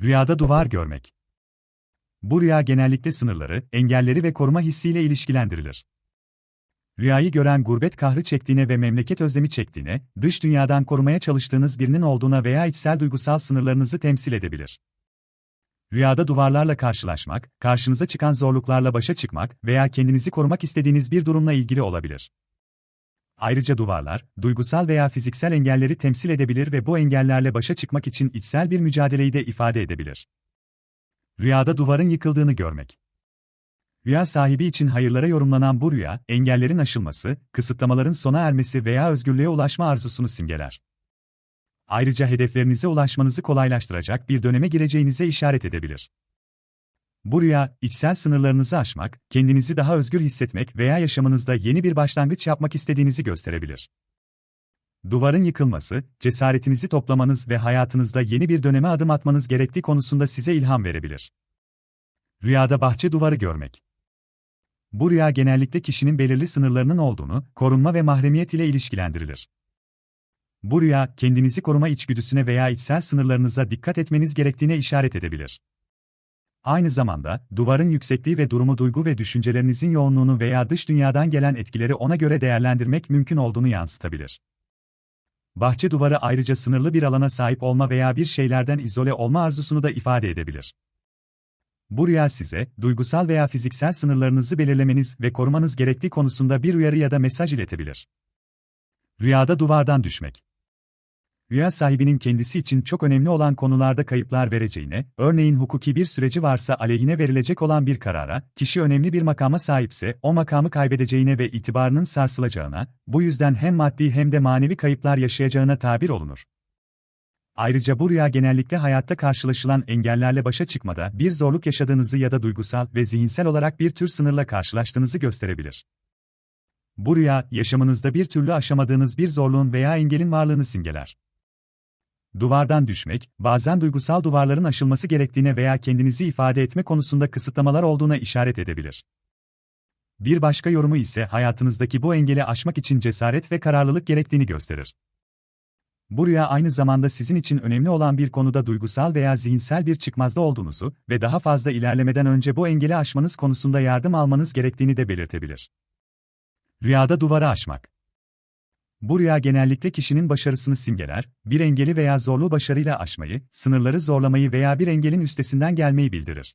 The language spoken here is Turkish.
Rüyada duvar görmek. Bu rüya genellikle sınırları, engelleri ve koruma hissiyle ilişkilendirilir. Rüyayı gören gurbet kahrı çektiğine ve memleket özlemi çektiğine, dış dünyadan korumaya çalıştığınız birinin olduğuna veya içsel duygusal sınırlarınızı temsil edebilir. Rüyada duvarlarla karşılaşmak, karşınıza çıkan zorluklarla başa çıkmak veya kendinizi korumak istediğiniz bir durumla ilgili olabilir. Ayrıca duvarlar, duygusal veya fiziksel engelleri temsil edebilir ve bu engellerle başa çıkmak için içsel bir mücadeleyi de ifade edebilir. Rüyada duvarın yıkıldığını görmek. Rüya sahibi için hayırlara yorumlanan bu rüya, engellerin aşılması, kısıtlamaların sona ermesi veya özgürlüğe ulaşma arzusunu simgeler. Ayrıca hedeflerinize ulaşmanızı kolaylaştıracak bir döneme gireceğinize işaret edebilir. Bu rüya, içsel sınırlarınızı aşmak, kendinizi daha özgür hissetmek veya yaşamınızda yeni bir başlangıç yapmak istediğinizi gösterebilir. Duvarın yıkılması, cesaretinizi toplamanız ve hayatınızda yeni bir döneme adım atmanız gerektiği konusunda size ilham verebilir. Rüyada bahçe duvarı görmek. Bu rüya genellikle kişinin belirli sınırlarının olduğunu, korunma ve mahremiyet ile ilişkilendirilir. Bu rüya, kendinizi koruma içgüdüsüne veya içsel sınırlarınıza dikkat etmeniz gerektiğine işaret edebilir. Aynı zamanda, duvarın yüksekliği ve durumu duygu ve düşüncelerinizin yoğunluğunu veya dış dünyadan gelen etkileri ona göre değerlendirmek mümkün olduğunu yansıtabilir. Bahçe duvarı ayrıca sınırlı bir alana sahip olma veya bir şeylerden izole olma arzusunu da ifade edebilir. Bu rüya size, duygusal veya fiziksel sınırlarınızı belirlemeniz ve korumanız gerektiği konusunda bir uyarı ya da mesaj iletebilir. Rüyada duvardan düşmek rüya sahibinin kendisi için çok önemli olan konularda kayıplar vereceğine, örneğin hukuki bir süreci varsa aleyhine verilecek olan bir karara, kişi önemli bir makama sahipse o makamı kaybedeceğine ve itibarının sarsılacağına, bu yüzden hem maddi hem de manevi kayıplar yaşayacağına tabir olunur. Ayrıca bu rüya genellikle hayatta karşılaşılan engellerle başa çıkmada bir zorluk yaşadığınızı ya da duygusal ve zihinsel olarak bir tür sınırla karşılaştığınızı gösterebilir. Bu rüya, yaşamınızda bir türlü aşamadığınız bir zorluğun veya engelin varlığını simgeler. Duvardan düşmek, bazen duygusal duvarların aşılması gerektiğine veya kendinizi ifade etme konusunda kısıtlamalar olduğuna işaret edebilir. Bir başka yorumu ise hayatınızdaki bu engeli aşmak için cesaret ve kararlılık gerektiğini gösterir. Bu rüya aynı zamanda sizin için önemli olan bir konuda duygusal veya zihinsel bir çıkmazda olduğunuzu ve daha fazla ilerlemeden önce bu engeli aşmanız konusunda yardım almanız gerektiğini de belirtebilir. Rüyada duvarı aşmak bu rüya genellikle kişinin başarısını simgeler, bir engeli veya zorluğu başarıyla aşmayı, sınırları zorlamayı veya bir engelin üstesinden gelmeyi bildirir.